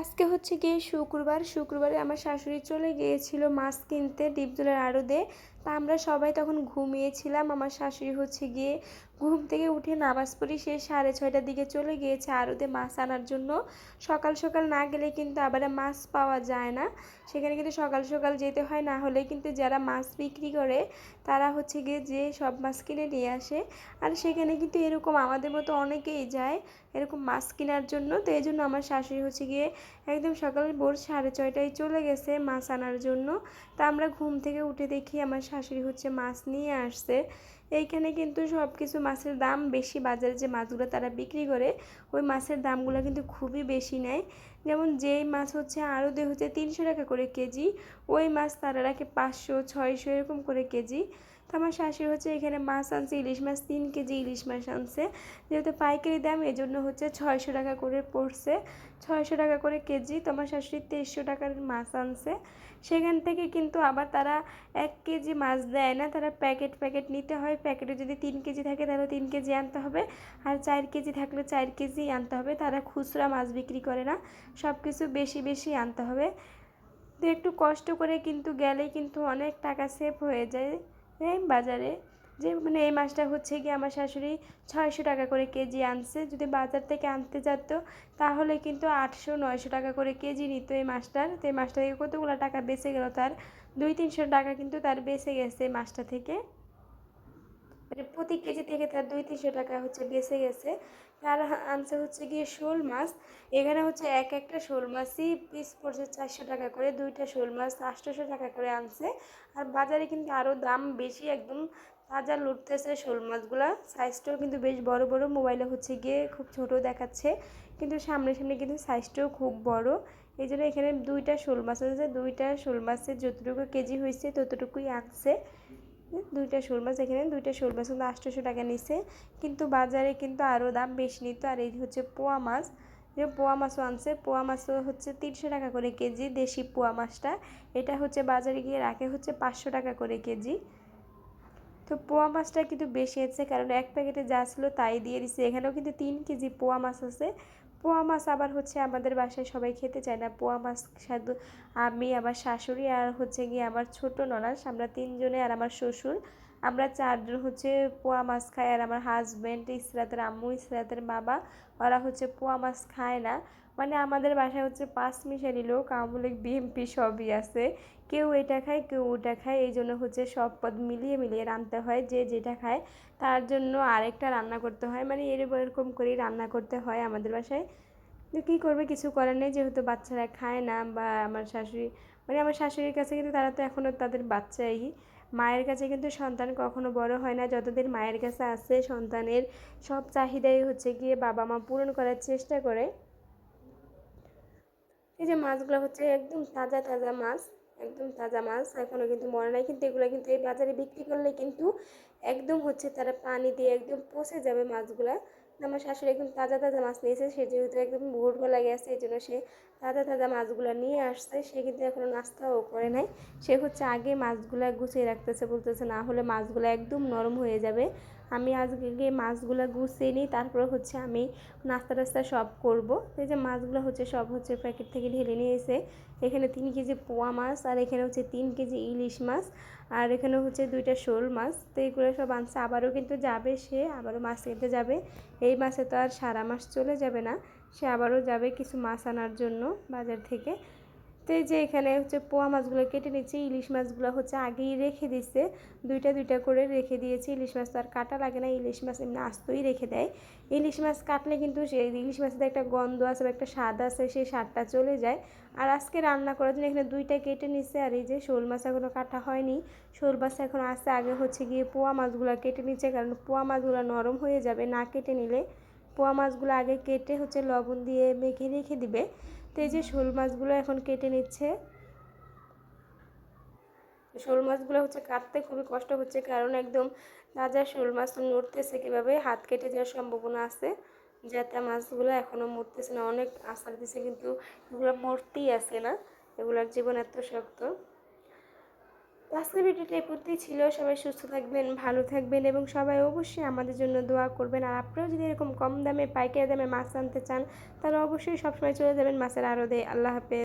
আজকে হচ্ছে গিয়ে শুক্রবার। শুক্রবারে আমার শাশুড়ি চলে গিয়েছিল মাছ কিনতে ডিপদুলের আড়তে। তা আমরা সবাই তখন ঘুমিয়েছিলাম। আমার শাশুড়ি হচ্ছে গিয়ে ঘুম থেকে উঠে নামাজ পড়ি সে সাড়ে ছয়টার দিকে চলে গিয়েছে আড়তে মাছ আনার জন্য। সকাল সকাল না গেলে কিন্তু আবার মাছ পাওয়া যায় না। সেখানে কিন্তু সকাল সকাল যেতে হয়, না হলে কিন্তু যারা মাছ বিক্রি করে তারা হচ্ছে গিয়ে যে সব মাছ কিনে নিয়ে আসে। আর সেখানে কিন্তু এরকম আমাদের মতো অনেকেই যায় এরকম মাছ কেনার জন্য। তো এই জন্য আমার শাশুড়ি হচ্ছে গিয়ে একদম সকাল ভোর সাড়ে ছয়টায় চলে গেছে মাছ আনার জন্য। তা আমরা ঘুম থেকে উঠে দেখি আমার শাশুড়ি হচ্ছে মাছ নিয়ে আসছে। এইখানে কিন্তু সব কিছু মাছের দাম বেশি। বাজারে যে মাছগুলো তারা বিক্রি করে, ওই মাছের দামগুলো কিন্তু খুবই বেশি নেয়। যেমন যেই মাছ হচ্ছে আরও দেহ হচ্ছে তিনশো টাকা করে কেজি, ওই মাছ তারা রাখে পাঁচশো, ছয়শো এরকম করে কেজি। তো আমার শাশুড়ি হচ্ছে এখানে মাছ আনছে, ইলিশ মাছ, তিন কেজি ইলিশ মাছ আনছে। যেহেতু পাইকারি দাম, এজন্য হচ্ছে ছয়শো টাকা করে পড়ছে। ছয়শো টাকা করে কেজি, তো আমার শাশুড়ি তেইশশো টাকার মাছ আনছে। সেখান থেকে কিন্তু আবার তারা এক কেজি মাছ দেয় না, তারা প্যাকেট প্যাকেট নিতে হয়। প্যাকেটে যদি তিন কেজি থাকে, তাহলে তিন কেজি আনতে হবে। আর চার কেজি থাকলে চার কেজি আনতে হবে। তারা খুচরা মাছ বিক্রি করে না সব কিছু বেশি বেশি আনতে হবে। তো একটু কষ্ট করে কিন্তু গেলে কিন্তু অনেক টাকা সেভ হয়ে যায়। বাজারে যে মানে এই মাছটা হচ্ছে কি আমার শাশুড়ি ছয়শো টাকা করে কেজি আনছে। যদি বাজার থেকে আনতে যেত, তাহলে কিন্তু আটশো, নয়শো টাকা করে কেজি নিত এই মাছটার তো এই মাছটা থেকে কতগুলো টাকা বেঁচে গেল তার? দুই তিনশো টাকা কিন্তু তার বেঁচে গেছে মাছটা থেকে। মানে প্রতি কেজি থেকে তার দুই তিনশো টাকা হচ্ছে বেঁচে গেছে। তার আনছে হচ্ছে গিয়ে শোল মাছ। এখানে হচ্ছে এক একটা শোল মাছই পিস পড়ছে চারশো টাকা করে, দুইটা শোল মাছ আটশোশো টাকা করে আনছে। আর বাজারে কিন্তু আরও দাম বেশি, একদম তাজা লুটতেছে শোল মাছগুলা। সাইজটাও কিন্তু বেশ বড় বড় মোবাইলে হচ্ছে গিয়ে খুব ছোট দেখাচ্ছে। কিন্তু সামনে সামনে কিন্তু সাইজটাও খুব বড়। এই জন্য এখানে দুইটা শোল মাছ আছে, দুইটা শোল মাছের যতটুকু কেজি হয়েছে ততটুকুই আনছে। দুইটা শোল মাছ, এখানে দুইটা শোল মাছ কিন্তু আটশোশো টাকা নিছে। কিন্তু বাজারে কিন্তু আরও দাম বেশি নিত। আর এই হচ্ছে পোয়া মাছ। যে পোয়া মাছও আনছে, পোয়া মাছও হচ্ছে তিনশো টাকা করে কেজি, দেশি পোয়া মাছটা। এটা হচ্ছে বাজারে গিয়ে রাখে হচ্ছে পাঁচশো টাকা করে কেজি। তো পোয়া মাছটা কিন্তু বেশি আছে, কারণ এক প্যাকেটে যা ছিল তাই দিয়ে দিছে। এখানেও কিন্তু তিন কেজি পোয়া মাছ আছে। পোয়া মাছ আবার হচ্ছে আমাদের বাসায় সবাই খেতে চায় না। পোয়া মাছ সাধু, আমি, আমার শাশুড়ি আর হচ্ছে গিয়ে আমার ছোট ননাস, আমরা তিনজনে আর আমার শ্বশুর, আমরা চারজন হচ্ছে পোয়া মাছ খাই আর আমার হাজব্যান্ড ইসরাতের আম্মু, ইসরাতের বাবা, ওরা হচ্ছে পোয়া মাছ খায় না। মানে আমাদের বাসায় হচ্ছে পাঁচ মিশালি লোক, আওয়ামী লীগ বিএমপি সবই আছে। কেউ এটা খায়, কেউ ওটা খায়। এই জন্য হচ্ছে সব পদ মিলিয়ে মিলিয়ে রাঁধতে হয়। যে যেটা খায়, তার জন্য আরেকটা রান্না করতে হয়। মানে এরকম করেই রান্না করতে হয় আমাদের বাসায়। কী করবে, কিছু করার নেই। যেহেতু বাচ্চারা খায় না বা আমার শাশুড়ি মানে আমার শাশুড়ির কাছে কিন্তু তারা তো এখনও তাদের বাচ্চাই। মায়ের কাছে কিন্তু সন্তান কখনো বড় হয় না। যতদিন মায়ের কাছে আছে, সন্তানের সব চাহিদাই হচ্ছে গিয়ে বাবা মা পূরণ করার চেষ্টা করে। এই যে মাছগুলো হচ্ছে একদম তাজা তাজা মাছ। একদম তাজা মাছ এখনও কিন্তু মরে নাই। কিন্তু এগুলো কিন্তু এই বাজারে বিক্রি করলে কিন্তু একদম হচ্ছে তারা পানি দিয়ে একদম পচে যাবে মাছগুলা। আমার শাশুড়ি একদম তাজা তাজা মাছ নিয়েছে, সে যেহেতু একদম ভোরবেলা গেছে, এই জন্য সে তাজা তাজা মাছগুলো নিয়ে আসছে। সে কিন্তু এখনও নাস্তাও করে নাই। সে হচ্ছে আগে মাছগুলো গুছিয়ে রাখতেছে, বলতেছে না হলে মাছগুলো একদম নরম হয়ে যাবে। আমি আজকে মাছগুলো গুছিয়ে নিই, তারপরে হচ্ছে আমি নাস্তা টাস্তা সব করব। এই যে মাছগুলো হচ্ছে সব হচ্ছে প্যাকেট থেকে ঢেলে নিয়েছে। এখানে তিন কেজি পোয়া মাছ আর এখানে হচ্ছে তিন কেজি ইলিশ মাছ। আর এখানে হচ্ছে দুইটা শোল মাছ। তো এইগুলো সব আনছে। আবারও কিন্তু যাবে সে, আবারও মাছ কিনতে যাবে। এই মাসে তো আর সারা মাস চলে যাবে না। সে আবারও যাবে কিছু মাছ আনার জন্য বাজার থেকে। তো যে এখানে হচ্ছে পোয়া মাছগুলো কেটে নিচ্ছি, ইলিশ মাছগুলো হচ্ছে আগেই রেখে দিচ্ছে। দুইটা দুইটা করে রেখে দিয়েছি। ইলিশ মাছ তো আর কাটা লাগে না, ইলিশ মাছ এমনি আস্তই রেখে দেয়। ইলিশ মাছ কাটলে কিন্তু সেই ইলিশ মাছের একটা গন্ধ আছে বা একটা স্বাদ আছে, সেই স্বাদটা চলে যায়। আর আজকে রান্না করার জন্য এখানে দুইটা কেটে নিচ্ছে আর এই যে শোল মাছ এখনও কাটা হয়নি। শোল মাছ এখন আসছে আগে হচ্ছে গিয়ে পোয়া মাছগুলো কেটে নিচ্ছে, কারণ পোয়া মাছগুলো নরম হয়ে যাবে না কেটে নিলে। পোয়া মাছগুলো আগে কেটে হচ্ছে লবণ দিয়ে মেখে রেখে দিবে। তো এই যে শোল মাছগুলো এখন কেটে নিচ্ছে। শোল মাছগুলো হচ্ছে কাটতে খুবই কষ্ট হচ্ছে কারণ একদম তাজা শোল মাছ নড়তেছে কীভাবে, হাত কেটে যাওয়ার সম্ভাবনা আছে, যাতে মাছগুলো এখনও মরতেছে না। অনেক আশার দিছে কিন্তু এগুলো মরতেই আছে না। এগুলোর জীবন এত শক্ত। আজকের ভিডিওটা এই পর্যন্তই ছিল। সবাই সুস্থ থাকবেন, ভালো থাকবেন এবং সবাই অবশ্যই আমাদের জন্য দোয়া করবেন। আর আপনারাও যদি এরকম কম দামে, পাইকারি দামে মাছ আনতে চান, তাহলে অবশ্যই সবসময় চলে যাবেন মাছের আড়দে আল্লাহ হাফেজ।